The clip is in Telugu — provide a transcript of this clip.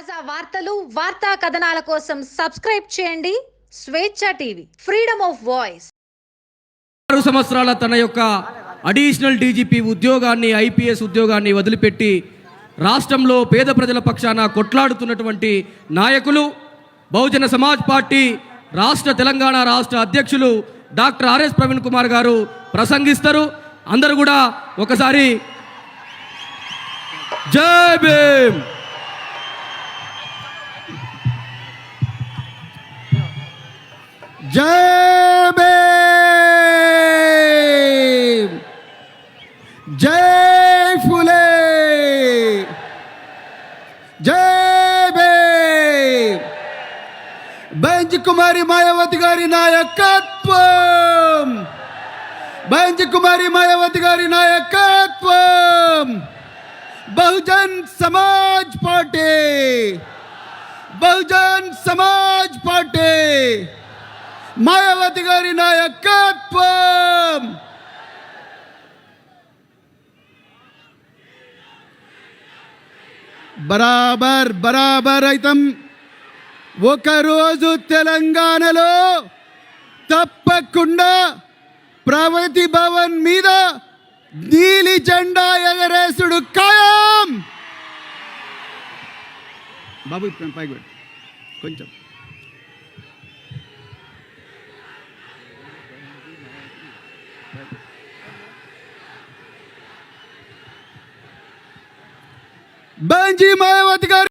తాజా వార్తలు వార్తా కథనాల కోసం సబ్స్క్రైబ్ చేయండి. స్వేచ్ఛ టీవీ ఫ్రీడమ్ ఆఫ్ వాయిస్. ఆరు సంవత్సరాల తన యొక్క అడిషనల్ డీజీపీ ఉద్యోగాన్ని ఐపీఎస్ ఉద్యోగాన్ని వదిలిపెట్టి రాష్ట్రంలో పేద ప్రజల పక్షాన కొట్లాడుతున్నటువంటి నాయకులు బహుజన సమాజ్ పార్టీ రాష్ట్ర తెలంగాణ రాష్ట్ర అధ్యక్షులు డాక్టర్ ఆర్ఎస్ ప్రవీణ్ కుమార్ గారు ప్రసంగిస్తారు. అందరూ కూడా ఒకసారి జై భీమ్! जय भीम जय फुले जय भीम బెంజ్ కుమారి మాయావతి గారి నాయకత్వం బెంజ్ కుమారి మాయావతి గారి నాయకత్వం బహుజన్ సమాజ్ పార్టీ బహుజన్ సమాజ్ పార్టీ మాయావతి గారి నాయకత్వం. బరాబర్ బరాబర్ అయితం. ఒకరోజు తెలంగాణలో తప్పకుండా ప్రగతి భవన్ మీద నీలి జెండా ఎగరేసుడు ఖాయం. బాబు పైకి కొంచెం. బంజీ మాయావతి గారు